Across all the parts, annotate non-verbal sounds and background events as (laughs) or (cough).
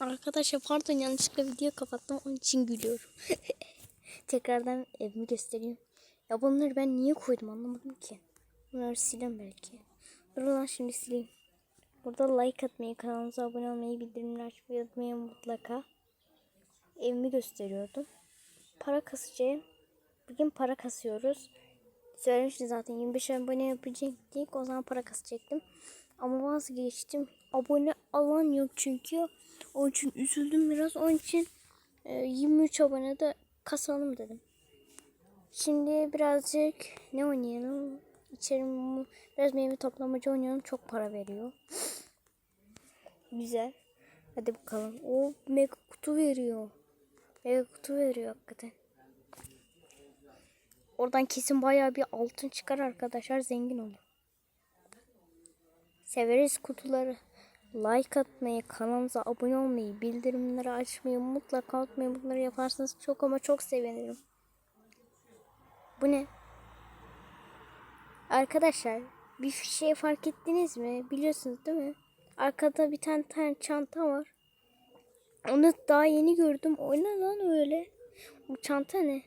Arkadaşlar pardon yanlışlıkla video kapattım onun için gülüyorum. (laughs) Tekrardan evimi göstereyim. Ya bunları ben niye koydum anlamadım ki. Bunları sileyim belki. Dur lan şimdi sileyim. Burada like atmayı, kanalımıza abone olmayı, bildirimleri açmayı unutmayın mutlaka. Evimi gösteriyordum. Para kasacağım. Bugün para kasıyoruz. Söylemiştim zaten 25 abone yapacaktık. O zaman para kasacaktım. Ama vazgeçtim. Abone alan yok çünkü. Onun için üzüldüm biraz. Onun için e, 23 abone de kasalım dedim. Şimdi birazcık ne oynayalım? İçerim biraz meyve toplamacı oynayalım. Çok para veriyor. (gasps) Güzel. Hadi bakalım. O mega kutu veriyor. Mega kutu veriyor hakikaten. Oradan kesin bayağı bir altın çıkar arkadaşlar. Zengin olur. Severiz kutuları. Like atmayı, kanalımıza abone olmayı, bildirimleri açmayı mutlaka unutmayın. Bunları yaparsanız çok ama çok sevinirim. Bu ne? Arkadaşlar bir şey fark ettiniz mi? Biliyorsunuz değil mi? Arkada bir tane, tane çanta var. Onu daha yeni gördüm. O ne lan öyle? Bu çanta ne?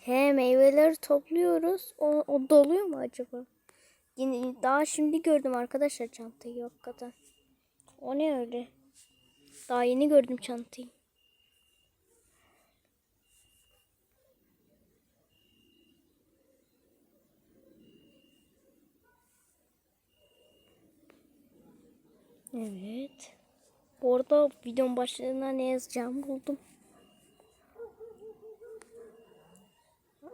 He meyveleri topluyoruz. O, o doluyor mu acaba? Yine daha şimdi gördüm arkadaşlar çantayı hakikaten. O ne öyle? Daha yeni gördüm çantayı. Evet. Bu arada videonun başlığına ne yazacağımı buldum.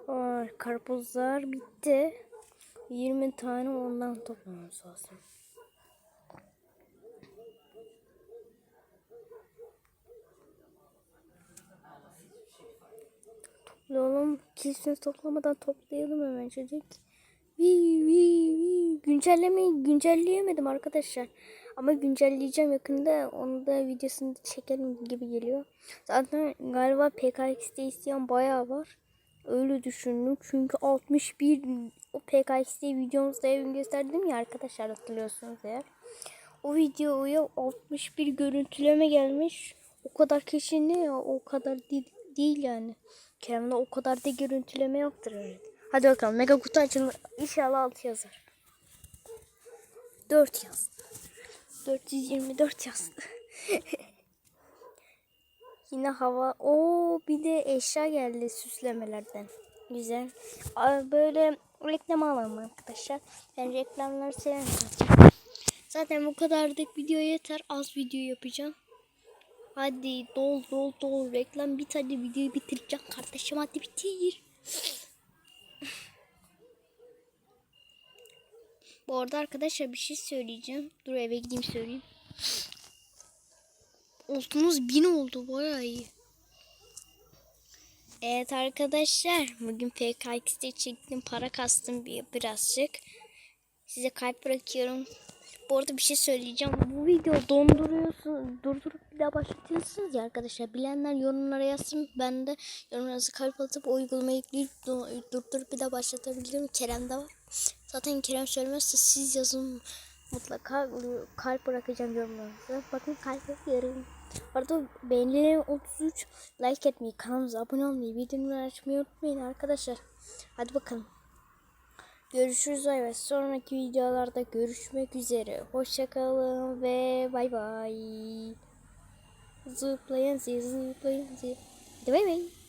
Aa, karpuzlar bitti. 20 tane ondan toplamamız lazım. Toplayalım. Kilsini toplamadan toplayalım hemen çocuk. Vii, vii, vii. Güncellemeyi güncelleyemedim arkadaşlar. Ama güncelleyeceğim yakında. Onu da videosunu çekelim gibi geliyor. Zaten galiba PKX'de isteyen bayağı var. Öyle düşündüm. Çünkü 61 o PKXD videomuzda evimi gösterdim ya arkadaşlar hatırlıyorsunuz eğer. O videoya 61 görüntüleme gelmiş. O kadar kişi ne ya? O kadar değil, değil yani. Kerem'de o kadar da görüntüleme öyle. Hadi bakalım mega kutu açılır. İnşallah 6 yazar. 4 yazdı. 424 yazdı. (laughs) Yine hava. Oo bir de eşya geldi süslemelerden. Güzel. Böyle reklam alalım arkadaşlar. Ben reklamları severim. Zaten bu kadarlık video yeter. Az video yapacağım. Hadi dol dol dol reklam bit hadi videoyu bitireceğim kardeşim hadi bitir. Bu arada arkadaşlar bir şey söyleyeceğim. Dur eve gideyim söyleyeyim. Oltunuz bin oldu bayağı iyi. Evet arkadaşlar bugün PKX'de çektim para kastım bir birazcık. Size kalp bırakıyorum. Bu arada bir şey söyleyeceğim. Bu video donduruyorsun, durdurup bir daha başlatıyorsunuz ya arkadaşlar. Bilenler yorumlara yazsın. Ben de yorumlarınızı kalp atıp uygulamayı yükleyip du- durdurup bir daha başlatabilirim. Kerem de var. Zaten Kerem söylemezse siz yazın. Mutlaka kalp bırakacağım yorumlarınızı. Bakın kalp. Bu arada beğenileri 33 like etmeyi, kanalımıza abone olmayı, bildirimleri açmayı unutmayın arkadaşlar. Hadi bakalım. Görüşürüz ve sonraki videolarda görüşmek üzere. Hoşçakalın ve bay bay. Zıplayın zıplayın zıplayın. Hadi bay bay.